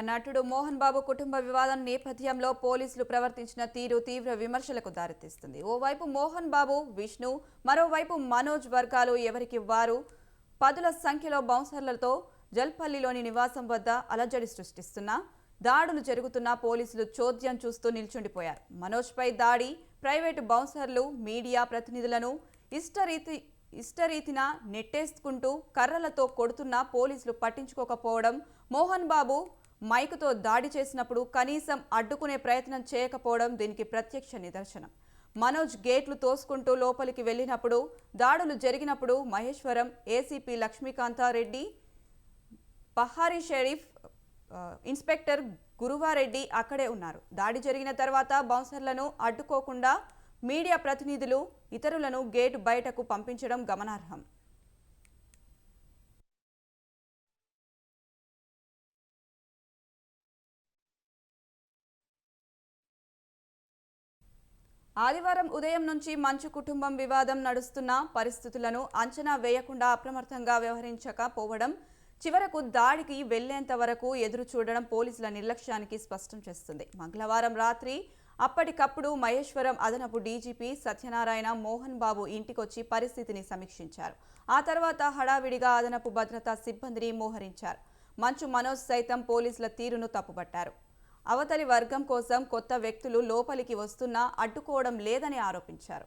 నటుడు మోహన్ బాబు కుటుంబ వివాదం నేపథ్యంలో పోలీసులు ప్రవర్తించిన తీరు తీవ్ర విమర్శలకు దారితీస్తుంది. ఓవైపు మోహన్ బాబు విష్ణు మరోవైపు మనోజ్ వర్గాలు ఎవరికి వారు? పదుల సంఖ్యలో బౌన్సర్లతో జల్పల్లిలోని నివాసం వద్ద అలజడి సృష్టిస్తున్నా దాడులు జరుగుతున్న పోలీసులు చోద్యం చూస్తూ నిల్చుండిపోయారు. మనోజ్పై దాడి ప్రైవేటు బౌన్సర్లు మీడియా ప్రతినిధులను ఇష్టరీతి ఇష్టరీతిన నెట్టేసుకుంటూ కర్రలతో కొడుతున్నా పోలీసులు పట్టించుకోకపోవడం మోహన్ బాబు మైకుతో దాడి చేసినప్పుడు కనీసం అడ్డుకునే ప్రయత్నం చేయకపోవడం దీనికి ప్రత్యక్ష నిదర్శనం. మనోజ్ గేట్లు తోసుకుంటూ లోపలికి వెళ్ళినప్పుడు దాడులు జరిగినప్పుడు మహేశ్వరం ఏసీపీ లక్ష్మీకాంతారెడ్డి పహారీ షరీఫ్ ఇన్స్పెక్టర్ గురువారెడ్డి అక్కడే ఉన్నారు. దాడి జరిగిన తర్వాత బౌన్సర్లను అడ్డుకోకుండా మీడియా ప్రతినిధులు ఇతరులను గేటు బయటకు పంపించడం గమనార్హం. ఆదివారం ఉదయం నుంచి మంచు కుటుంబం వివాదం నడుస్తున్న పరిస్థితులను అంచనా వేయకుండా అప్రమత్తంగా వ్యవహరించకపోవడం చివరకు దాడికి వెళ్ళేంత వరకు ఎదురు చూడడం పోలీసుల నిర్లక్ష్యానికి స్పష్టం చేస్తుంది. మంగళవారం రాత్రి అప్పటికప్పుడు మహేశ్వరం అదనపు డీజీపీ సత్యనారాయణ మోహన్ బాబు ఇంటికొచ్చి పరిస్థితిని సమీక్షించారు. ఆ తర్వాత హడావిడిగా అదనపు భద్రతా సిబ్బందిని మోహరించారు. మంచు మనోజ్ సైతం పోలీసుల తీరును తప్పుపట్టారు. అవతలి వర్గం కోసం కొత్త వ్యక్తులు లోపలికి వస్తున్నా అడ్డుకోవడం లేదని ఆరోపించారు.